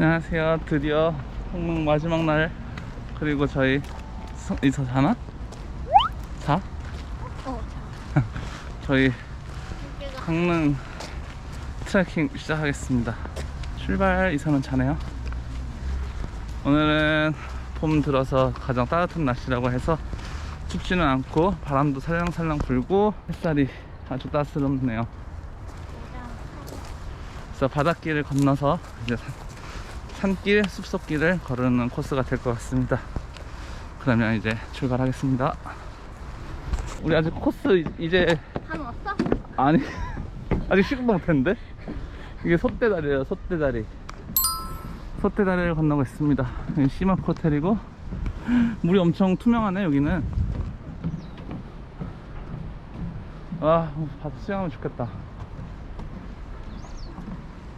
안녕하세요. 드디어 홍릉 마지막 날 그리고 저희 서- 이서 자나? 자? 어, 저희 여기가 강릉 트레킹 시작하겠습니다. 출발 이선은 자네요. 오늘은 봄 들어서 가장 따뜻한 날씨라고 해서 춥지는 않고 바람도 살랑살랑 불고 햇살이 아주 따스럽네요. 그래서 바닷길을 건너서 이제 산- 산길, 숲속길을 거르는 코스가 될 것 같습니다. 그러면 이제 출발하겠습니다. 우리 아직 코스 이- 이제 다 왔어? 아니 아직 시작도 못했는데 이게 솥대다리예요 솥대다리 솥대다리를 건너고 있습니다 여기 시마크 호텔이고 물이 엄청 투명하네 여기는 아 바다 수영하면 좋겠다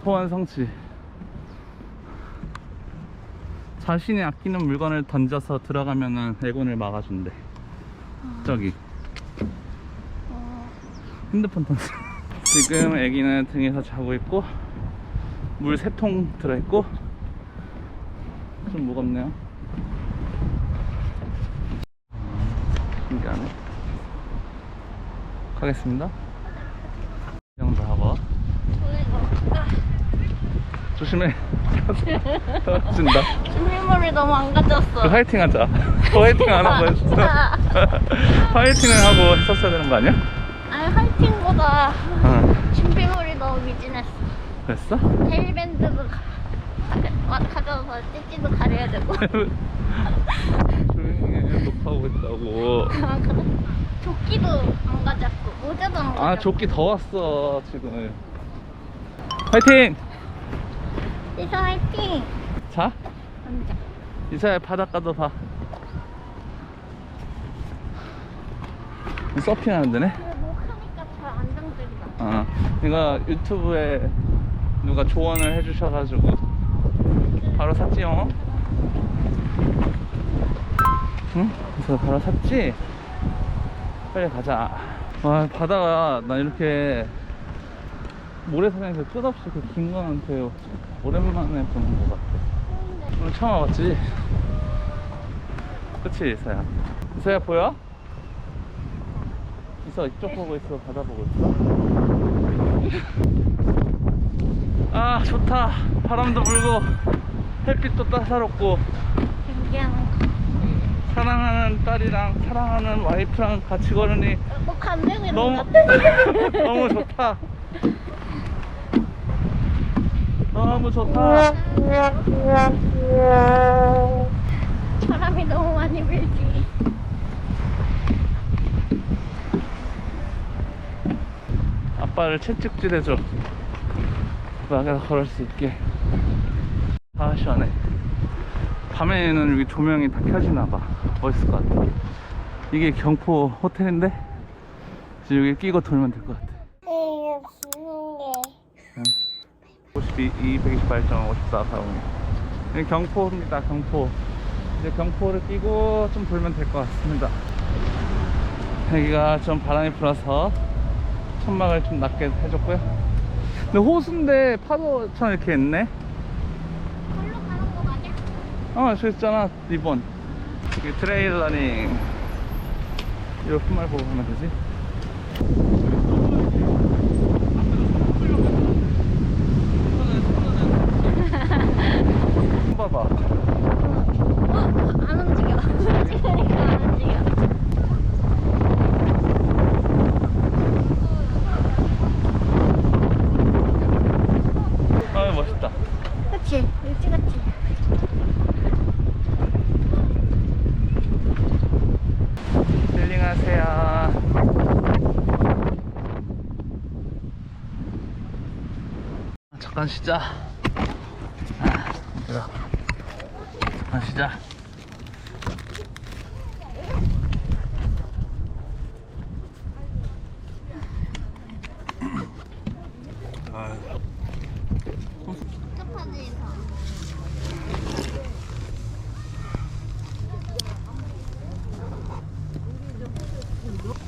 호원 성취 자신이 아끼는 물건을 던져서 들어가면은 애곤을 막아준대 저기 어, 핸드폰 던져. 지금 아기는 등에서 자고 있고 물 세 통 들어있고 좀 무겁네요. 신기하네. 가겠습니다. 이 정도 하고 이거. 아, 조심해. 떨어진다. 준비물을 너무 안 가져왔어. 그 화이팅 하자. 저 화이팅 안 하고 했어. 화이팅을 하고 했었어야 되는 거 아니야? 아니, 화이팅보다 응. 준비물이 너무 미진했어. 그랬어? 가, 가, 가져와서 찌찌도 가려야 되고. 조용히 해. 녹화하고 있다고. 아, 그래? 조끼도 안 가져왔고, 모자도 안 가져왔고. 아 조끼 더 왔어 지금 화이팅! 이서 화이팅! 자 앉아. 이사야 바닷가도 봐 서핑하는 데네 목하니까 잘 안정적이다. 어 이거 유튜브에 누가 조언을 해주셔가지고 바로 샀지요 응? 그래서 바로 샀지? 빨리 가자 와 바다가 나 이렇게 모래사장에서 끝없이 긴 거는 되게 오랜만에 보는 것 같아 오늘 처음 와봤지? 그치 이서야 이서야 보여? 이서 이쪽 보고 있어 바다 보고 있어 아 좋다 바람도 불고 햇빛도 따사롭고. 사랑하는 딸이랑 사랑하는 와이프랑 같이 걸으니 있는 너무. 너무 좋다 너무 좋다. 바람이 너무 많이 불지. 아빠를 채찍질 해줘. 바닥에서 걸을 수 있게. 아 시원해. 밤에는 여기 조명이 다 켜지나봐. 멋있을 것 같아. 이게 경포 호텔인데? 여기 끼고 돌면 될 것 같아 52, 228.54 4 여기 경포입니다 경포. 이제 경포를 끼고 좀 돌면 될 것 같습니다. 여기가 좀 바람이 불어서 천막을 좀 낮게 해줬고요. 근데 호수인데 파도처럼 이렇게 있네. 맞아? 어 저기 있잖아 리본. 여기 트레일 러닝. 이거 말 보고 가면 되지 손 봐봐 어, 안 움직여. 움직이니까 안 움직여. 아 멋있다 그치? 일찍 같지? 힐링하세요 잠깐 쉬자 아, 얘들아. 잠깐 쉬자?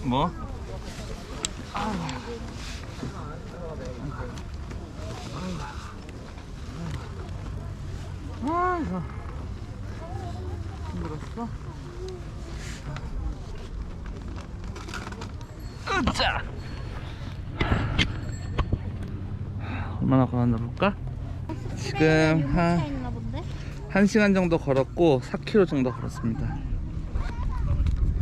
뭐? 힘들었어? 으짜! 얼마나 걸었나 볼까? 지금 한- 차 있나 본데? 1시간 정도 걸었고 4km 정도 걸었습니다.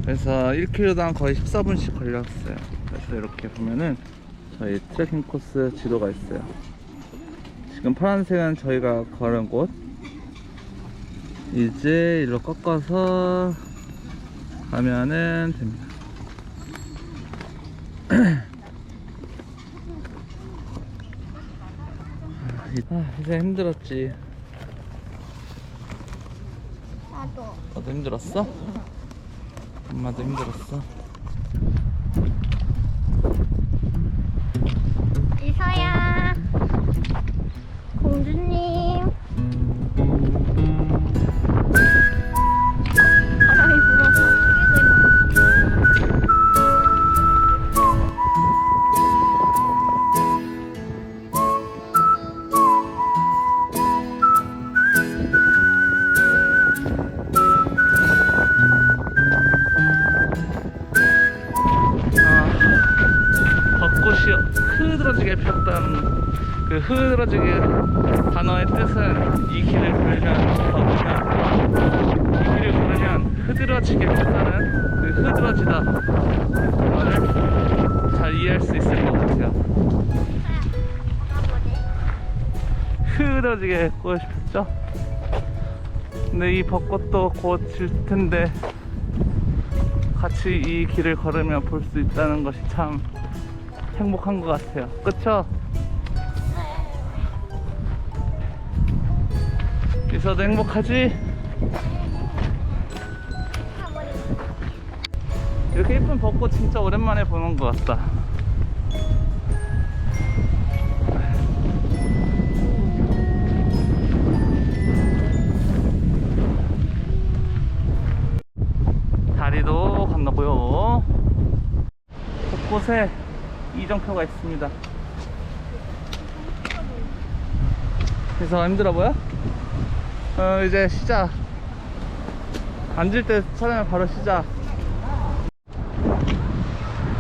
그래서 1km당 거의 14분씩 걸렸어요. 그래서 이렇게 보면은 저희 트레킹 코스 지도가 있어요. 지금 파란색은 저희가 걸은 곳. 이제 일로 꺾어서 가면은 됩니다. 아, 이제 힘들었지. 나도. 너도 힘들었어? 엄마도 힘들었어? 이서야. 공주님. 그 흐드러지게 단어의 뜻은 이 길을 걸으면 걷으면 이 길을 걸으면 흐드러지게 폈다는 그 흐드러지다 단어를 잘 이해할 수 있을 것 같아요. 흐드러지게 꽃이 폈죠? 근데 이 벚꽃도 곧 질 텐데 같이 이 길을 걸으며 볼 수 있다는 것이 참 행복한 것 같아요. 그쵸? 있어도 행복하지? 이렇게 예쁜 벚꽃 진짜 오랜만에 보는 것 같다. 다리도 건너고요. 곳곳에 이정표가 있습니다. 그래서 힘들어 보여? 어, 이제 시작. 앉을 때 촬영을 바로 시작.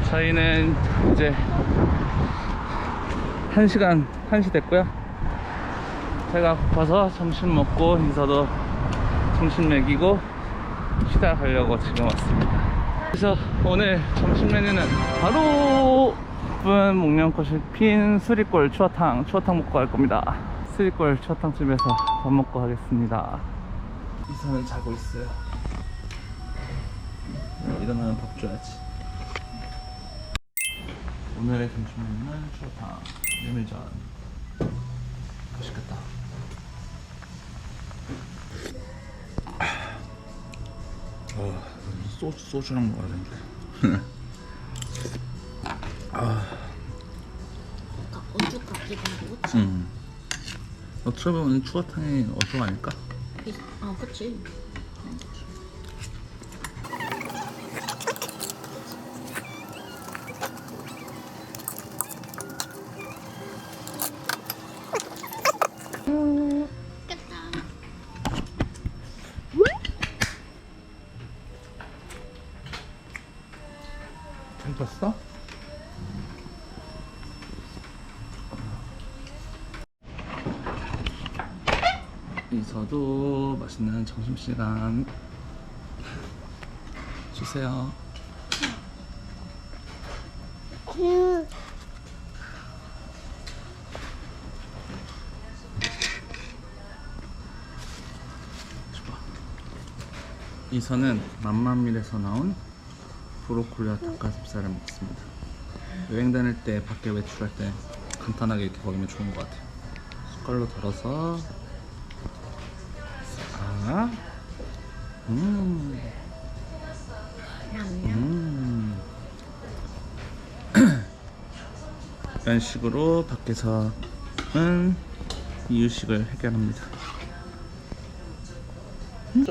저희는 이제 1시간, 1시 됐고요. 제가 고파서 점심 먹고 인서도 점심 먹이고 쉬다 가려고 지금 왔습니다. 그래서 오늘 점심 메뉴는 바로 예쁜 목련꽃이 핀 수리골 추어탕, 추어탕 먹고 갈 겁니다. 수리골 추어탕 집에서 밥 먹고 가겠습니다. 이사는 자고 있어요. 일어나면 밥 줘야지. 오늘의 점심 메뉴는 추어탕, 메밀전. 맛있겠다. 어, 소주, 소주랑 먹어야 되는데. 보면 추어탕이 어종 아닐까? 아, 그치. 이서도 맛있는 점심시간 주세요. 좋아. 이서는 맘마밀에서 나온 브로콜리와 닭가슴살을 먹습니다. 여행 다닐 때 밖에 외출할 때 간단하게 이렇게 먹으면 좋은 것 같아요. 숟갈로 덜어서 아, 음, 음. 이런 식으로 밖에서는 이유식을 해결합니다. 음?